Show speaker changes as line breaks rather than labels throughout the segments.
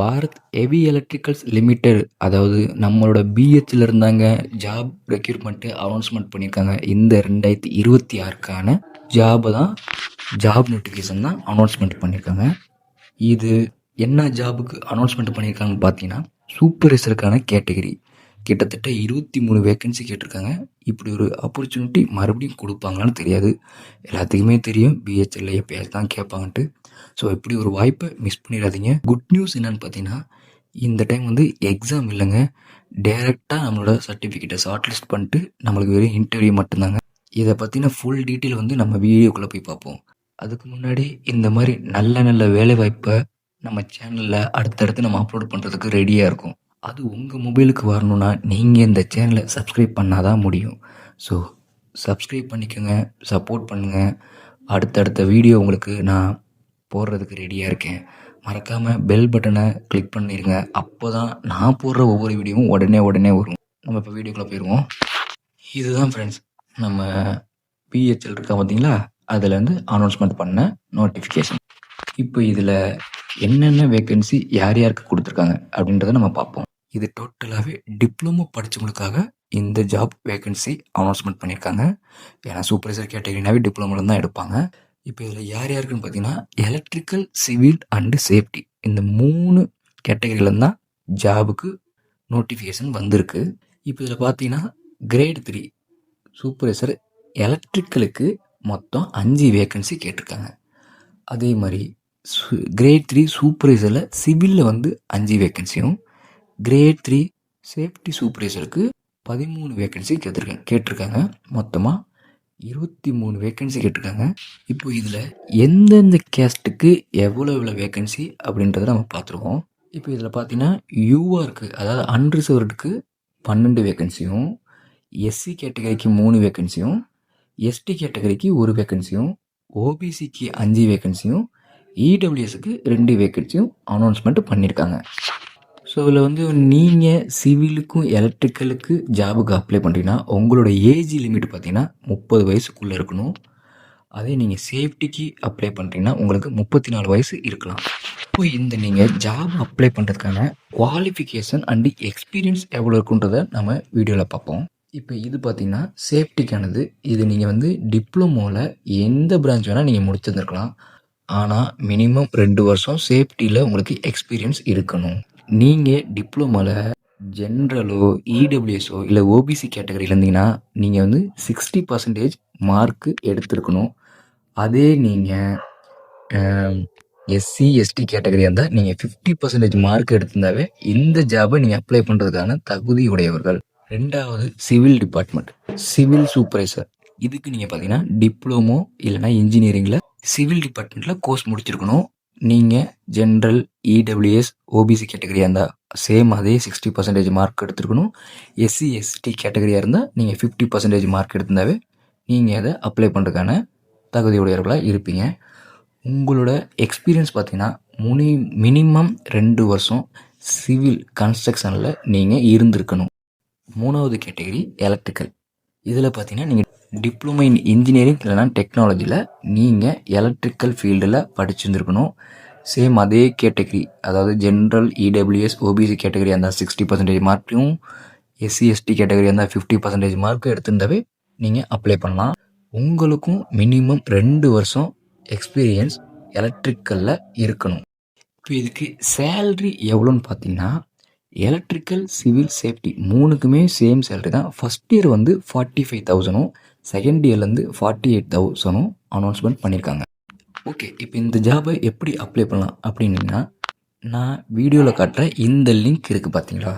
Bharat heavy electricals limited அதாவது நம்மளோட பிஹெச்சில் இருந்தாங்க ஜாப் ரெக்யூர்மெண்ட்டு அனௌன்ஸ்மெண்ட் பண்ணியிருக்காங்க. இந்த ரெண்டாயிரத்தி இருபத்தி ஆறுக்கான ஜாபை தான் ஜாப் நோட்டிஃபிகேஷன் தான் அனௌன்ஸ்மெண்ட் பண்ணியிருக்காங்க. இது என்ன ஜாபுக்கு அனௌன்ஸ்மெண்ட் பண்ணியிருக்காங்கன்னு பார்த்தீங்கன்னா சூப்பர்வைசருக்கான கேட்டகரி கிட்டத்தட்ட இருபத்தி மூணு வேக்கன்சி கேட்டிருக்காங்க. இப்படி ஒரு ஆப்பர்ச்சுனிட்டி மறுபடியும் கொடுப்பாங்களான்னு தெரியாது. எல்லாத்துக்குமே தெரியும். பிஹெச்எல்ல எப்பயாச்சும் தான் கேட்பாங்கன்ட்டு. ஸோ இப்படி ஒரு வாய்ப்பை மிஸ் பண்ணிடாதீங்க. குட் நியூஸ் என்னன்னு பார்த்தீங்கன்னா இந்த டைம் வந்து எக்ஸாம் இல்லைங்க. டேரெக்டாக நம்மளோட சர்டிஃபிகேட்டை ஷார்ட் லிஸ்ட் பண்ணிட்டு நம்மளுக்கு வெறும் இன்டர்வியூ மட்டும்தாங்க. இதை பற்றின ஃபுல் டீட்டெயில் வந்து நம்ம வீடியோக்குள்ளே போய் பார்ப்போம். அதுக்கு முன்னாடி இந்த மாதிரி நல்ல நல்ல வேலை வாய்ப்பை நம்ம சேனலில் அடுத்தடுத்து நம்ம அப்லோட் பண்ணுறதுக்கு ரெடியாக இருக்கும். அது உங்கள் மொபைலுக்கு வரணும்னா நீங்கள் இந்த சேனலை சப்ஸ்கிரைப் பண்ணால் தான் முடியும். ஸோ சப்ஸ்கிரைப் பண்ணிக்கோங்க சப்போர்ட் பண்ணுங்கள் அடுத்தடுத்த வீடியோ உங்களுக்கு நான் போடுறதுக்கு ரெடியாக இருக்கேன். மறக்காமல் பெல் பட்டனை கிளிக் பண்ணிடுங்க அப்போ தான் நான் போடுற ஒவ்வொரு வீடியோவும் உடனே உடனே வரும். நம்ம இப்போ வீடியோக்குள்ளே போயிடுவோம் இதுதான் ஃப்ரெண்ட்ஸ் நம்ம பிஹெச்எல் இருக்கா பார்த்தீங்களா? அதுலேருந்து அனௌன்ஸ்மெண்ட் பண்ண நோட்டிஃபிகேஷன் இப்போ இதில் என்னென்ன வேக்கன்சி யார் யாருக்கு கொடுத்துருக்காங்க அப்படின்றத நம்ம பார்ப்போம். இது டோட்டலாகவே டிப்ளமோ படித்தவங்களுக்காக இந்த ஜாப் வேகன்சி அனௌன்ஸ்மெண்ட் பண்ணியிருக்காங்க. ஏன்னா சூப்பர்வைசர் கேட்டகரினாவே டிப்ளமோவில் தான் எடுப்பாங்க. இப்போ இதில் யார் யாருக்குன்னு பார்த்தீங்கன்னா எலக்ட்ரிக்கல் சிவில் அண்டு சேஃப்டி இந்த மூணு கேட்டகரியில தான் ஜாபுக்கு நோட்டிஃபிகேஷன் வந்திருக்கு. இப்போ இதில் பார்த்தீங்கன்னா கிரேட் த்ரீ சூப்பர்வைசர் எலக்ட்ரிக்கலுக்கு மொத்தம் அஞ்சு வேகன்சி கேட்டிருக்காங்க. அதே மாதிரி கிரேட் த்ரீ சூப்பர்வைசரில் சிவிலில் வந்து அஞ்சு வேகன்சியும் கிரேட் த்ரீ சேஃப்டி சூப்பர்வைசருக்கு பதிமூணு வேகன்சி கேட்டிருக்காங்க கேட்டிருக்காங்க. மொத்தமாக இருபத்தி மூணு வேகன்சி கேட்டிருக்காங்க. இப்போ இதில் எந்தெந்த கேஸ்ட்டுக்கு எவ்வளோ எவ்வளோ வேகன்சி அப்படின்றத நம்ம பார்த்துருவோம் இப்போ இதில் பார்த்தீங்கன்னா யூஆருக்கு அதாவது அன்ரிசர்வ்டுக்கு பன்னெண்டு வேகன்சியும் எஸ்சி கேட்டகரிக்கு மூணு வேகன்சியும் எஸ்டி கேட்டகரிக்கு ஒரு வேகன்சியும் ஓபிசிக்கு அஞ்சு வேகன்சியும் இடபிள்யூஎஸ்க்கு ரெண்டு வேகன்சியும் அனௌன்ஸ்மெண்ட் பண்ணியிருக்காங்க ஸோ இதில் வந்து நீங்கள் சிவிலுக்கும் எலக்ட்ரிக்கலுக்கு ஜாபுக்கு அப்ளை பண்ணுறீங்கன்னா உங்களோட ஏஜ் லிமிட் பார்த்தீங்கன்னா முப்பது வயசுக்குள்ளே இருக்கணும். அதே நீங்கள் சேஃப்டிக்கு அப்ளை பண்ணுறீங்கன்னா உங்களுக்கு முப்பத்தி நாலு வயசு இருக்கலாம். இப்போ இந்த நீங்கள் ஜாப் அப்ளை பண்ணுறதுக்கான குவாலிஃபிகேஷன் அண்டு எக்ஸ்பீரியன்ஸ் எவ்வளோ இருக்குன்றதை நம்ம வீடியோவில் பார்ப்போம். இப்போ இது பார்த்தீங்கன்னா சேஃப்டிக்கானது இது நீங்கள் வந்து டிப்ளமோவில் எந்த பிரான்ச் வேணால் நீங்கள் முடிச்சிருந்துருக்கலாம். ஆனால் மினிமம் ரெண்டு வருஷம் சேஃப்டியில் உங்களுக்கு எக்ஸ்பீரியன்ஸ் இருக்கணும். நீங்கள் டிப்ளமோவில் ஜென்ரலோ இடபிள்யூஎஸோ இல்லை ஓபிசி கேட்டகரியில் இருந்தீங்கன்னா நீங்கள் வந்து சிக்ஸ்டி பர்சன்டேஜ் மார்க்கு எடுத்திருக்கணும். அதே நீங்கள் எஸ்சி எஸ்டி கேட்டகரியாக இருந்தால் நீங்கள் ஃபிஃப்டி பர்சன்டேஜ் மார்க் எடுத்திருந்தாவே இந்த ஜாபை நீங்கள் அப்ளை பண்ணுறதுக்கான தகுதி உடையவர்கள். ரெண்டாவது சிவில் டிபார்ட்மெண்ட் சிவில் சூப்பர்வைசர் இதுக்கு நீங்கள் பார்த்தீங்கன்னா டிப்ளமோ இல்லைனா இன்ஜினியரிங்கில் சிவில் டிபார்ட்மெண்ட்டில் கோர்ஸ் முடிச்சிருக்கணும். நீங்கள் ஜென்ரல் இடபிள்யூஎஸ் ஓபிசி கேட்டகரியாக இருந்தால் சேம் அதே சிக்ஸ்டி பர்சன்டேஜ் மார்க் எடுத்துருக்கணும். எஸ்சி எஸ்டி கேட்டகரியாக இருந்தால் நீங்கள் ஃபிஃப்டி பர்சன்டேஜ் மார்க் எடுத்திருந்தாவே நீங்கள் அதை அப்ளை பண்ணுறதுக்கான தகுதியுடையவர்களாக இருப்பீங்க. உங்களோட எக்ஸ்பீரியன்ஸ் பார்த்தீங்கன்னா முனி மினிமம் ரெண்டு வருஷம் சிவில் கன்ஸ்ட்ரக்ஷனில் நீங்கள் இருந்திருக்கணும். மூணாவது கேட்டகரி எலக்ட்ரிக்கல் இதில் பார்த்தீங்கன்னா நீங்கள் டிப்ளமோ இன் இன்ஜினியரிங் இல்லைனா டெக்னாலஜியில் நீங்கள் எலக்ட்ரிக்கல் ஃபீல்டில் படிச்சிருந்துருக்கணும். சேம் அதே கேட்டகரி அதாவது ஜென்ரல் இடபிள்யூஎஸ் ஓபிசி கேட்டகரி இருந்தால் சிக்ஸ்டி பர்சன்டேஜ் மார்க்கையும் எஸ்சி எஸ்டி கேட்டகரி இருந்தால் ஃபிஃப்டி பர்சன்டேஜ் மார்க்கும் எடுத்திருந்தாவே நீங்கள் அப்ளை பண்ணலாம். உங்களுக்கும் மினிமம் ரெண்டு வருஷம் எக்ஸ்பீரியன்ஸ் எலக்ட்ரிக்கலில் இருக்கணும். இப்போ இதுக்கு சேல்ரி எவ்வளோன்னு பார்த்தீங்கன்னா எலக்ட்ரிக்கல் சிவில் சேஃப்டி மூணுக்குமே சேம் சேல்ரி தான். ஃபஸ்ட் இயர் வந்து ஃபார்ட்டி ஃபைவ் தௌசண்டும் செகண்ட் இயர்லேருந்து ஃபார்ட்டி எயிட் தௌசண்டும் அனௌன்ஸ்மெண்ட் பண்ணியிருக்காங்க ஓகே இப்போ இந்த ஜாபை எப்படி அப்ளை பண்ணலாம் அப்படின்னா நான் வீடியோவில் காட்டுற இந்த லிங்க் இருக்குது பார்த்தீங்களா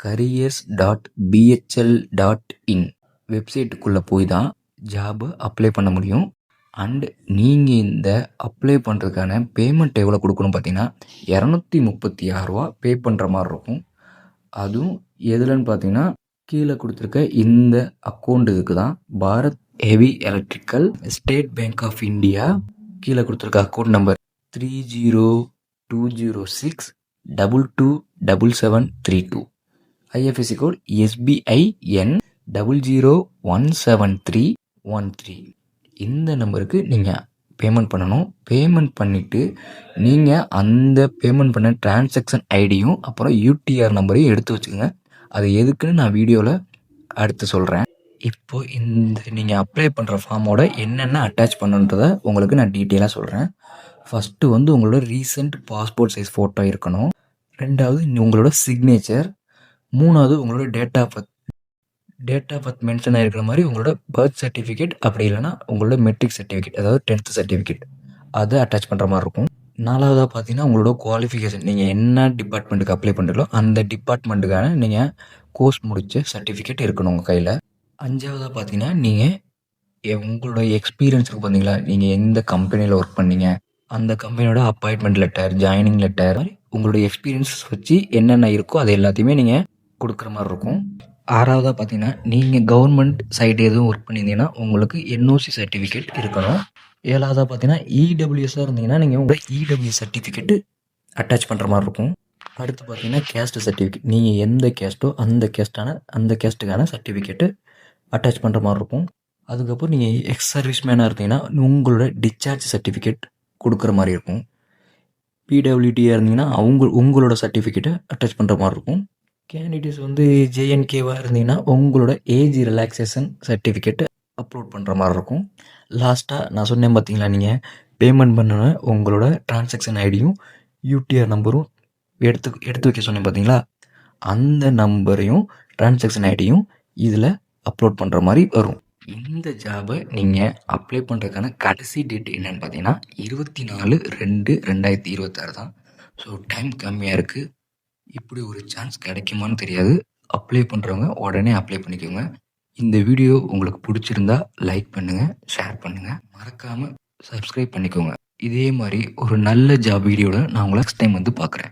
careers dot BHEL dot in வெப்சைட்டுக்குள்ளே போய் தான் ஜாபை அப்ளை பண்ண முடியும். அண்டு நீங்கள் இந்த அப்ளை பண்ணுறதுக்கான பேமெண்ட் எவ்வளோ கொடுக்கணும் பார்த்தீங்கன்னா இரநூத்தி முப்பத்தி ஆறுரூவா பே பண்ணுற மாதிரி இருக்கும். அதுவும் எதுலன்னு பார்த்தீங்கன்னா கீழே கொடுத்துருக்க இந்த அக்கௌண்ட் இதுக்கு தான் Bharat heavy electrical state bank of India கீழே கொடுத்துருக்க account number three zero two zero six double two double seven three two IFSC code SBI N double zero one seven three one three இந்த நம்பருக்கு நீங்கள் payment பண்ணணும். Payment பண்ணிவிட்டு நீங்கள் அந்த payment பண்ண டிரான்சாக்ஷன் ஐடியும் அப்புறம் யூடிஆர் நம்பரையும் எடுத்து வச்சுக்கோங்க. அது எதுக்குன்னு நான் வீடியோவில் அடுத்து சொல்கிறேன் இப்போ இந்த நீங்கள் அப்ளை பண்ணுற ஃபார்மோட என்னென்ன அட்டாச் பண்ணுன்றதை உங்களுக்கு நான் டீட்டெயிலாக சொல்கிறேன் ஃபஸ்ட்டு வந்து உங்களோட ரீசெண்ட் பாஸ்போர்ட் சைஸ் ஃபோட்டோ இருக்கணும். ரெண்டாவது உங்களோட சிக்னேச்சர் மூணாவது உங்களோட date of birth date of birth mention ஆகிருக்கிற மாதிரி உங்களோட பர்த் சர்டிஃபிகேட் அப்படி இல்லைனா உங்களோட மெட்ரிக் சர்டிஃபிகேட் அதாவது டென்த்து சர்டிஃபிகேட் அதை அட்டாச் பண்ணுற மாதிரி இருக்கும். நாலாவதாக பார்த்தீங்கன்னா உங்களோட குவாலிஃபிகேஷன் நீங்கள் என்ன டிபார்ட்மெண்ட்டுக்கு அப்ளை பண்ணுறீங்களோ அந்த டிபார்ட்மெண்ட்டுக்கான நீங்கள் கோர்ஸ் முடித்த சர்டிஃபிகேட் இருக்கணும் உங்கள் கையில். அஞ்சாவதாக பார்த்தீங்கன்னா நீங்கள் உங்களோட எக்ஸ்பீரியன்ஸ் இருக்கு பார்த்தீங்களா நீங்கள் எந்த கம்பெனியில் ஒர்க் பண்ணீங்க? அந்த கம்பெனியோட அப்பாயின்மெண்ட் லெட்டர் ஜாயினிங் லெட்டர் மாதிரி உங்களோட எக்ஸ்பீரியன்ஸ் வச்சு என்னென்ன இருக்கோ அது எல்லாத்தையுமே நீங்கள் கொடுக்குற மாதிரி இருக்கும். ஆறாவதாக பார்த்தீங்கன்னா நீங்கள் கவர்மெண்ட் சைடு எதுவும் ஒர்க் பண்ணியிருந்தீங்கன்னா உங்களுக்கு என்ஓசி சர்டிஃபிகேட் இருக்கணும். ஏழாவதாக பார்த்தீங்கன்னா இடபிள்யூஎஸ்ஸாக இருந்தீங்கன்னா நீங்கள் உங்களோட இடபிள்யூ சர்டிஃபிகேட்டு அட்டாச் பண்ணுற மாதிரி இருக்கும். அடுத்து பார்த்தீங்கன்னா கேஸ்ட் சர்டிஃபிகேட் நீங்கள் எந்த கேஸ்ட்டோ அந்த கேஸ்ட்டான அந்த கேஸ்ட்டுக்கான சர்டிஃபிகேட்டு அட்டாச் பண்ணுற மாதிரி இருக்கும். அதுக்கப்புறம் நீங்கள் எக்ஸ் சர்வீஸ் மேனாக இருந்தீங்கன்னா உங்களோட டிஸ்சார்ஜ் சர்டிஃபிகேட் கொடுக்குற மாதிரி இருக்கும். பிடபிள்யூடியாக இருந்தீங்கன்னா அவங்க உங்களோட சர்டிஃபிகேட்டை அட்டாச் பண்ணுற மாதிரி இருக்கும். கேண்டிடேட்ஸ் வந்து ஜேஎன்கேவாக இருந்தீங்கன்னா உங்களோட ஏஜ் ரிலாக்ஸேஷன் சர்டிஃபிகேட்டு அப்லோட் பண்ணுற மாதிரி இருக்கும். லாஸ்ட்டாக நான் சொன்னேன் பார்த்தீங்களா நீங்கள் பேமெண்ட் பண்ண உங்களோட டிரான்சாக்ஷன் ஐடியும் யூடிஆர் நம்பரும் எடுத்து எடுத்து வைக்க சொன்னேன் பார்த்தீங்களா அந்த நம்பரையும் டிரான்சாக்ஷன் ஐடியும் இதில் அப்லோட் பண்ணுற மாதிரி வரும். இந்த ஜாபை நீங்கள் அப்ளை பண்ணுறதுக்கான கடைசி டேட் என்னன்னு பார்த்தீங்கன்னா இருபத்தி நாலு ரெண்டு ரெண்டாயிரத்தி இருபத்தாறு தான். ஸோ டைம் கம்மியாக இருக்குது இப்படி ஒரு சான்ஸ் கிடைக்குமான்னு தெரியாது. அப்ளை பண்ணுறவங்க உடனே அப்ளை பண்ணிக்கோங்க. இந்த வீடியோ உங்களுக்கு பிடிச்சிருந்தா லைக் பண்ணுங்கள் ஷேர் பண்ணுங்கள் மறக்காமல் சப்ஸ்கிரைப் பண்ணிக்கோங்க. இதே மாதிரி ஒரு நல்ல ஜாப் வீடியோவில் நான் உங்களை நெக்ஸ்ட் டைம் வந்து பார்க்குறேன்.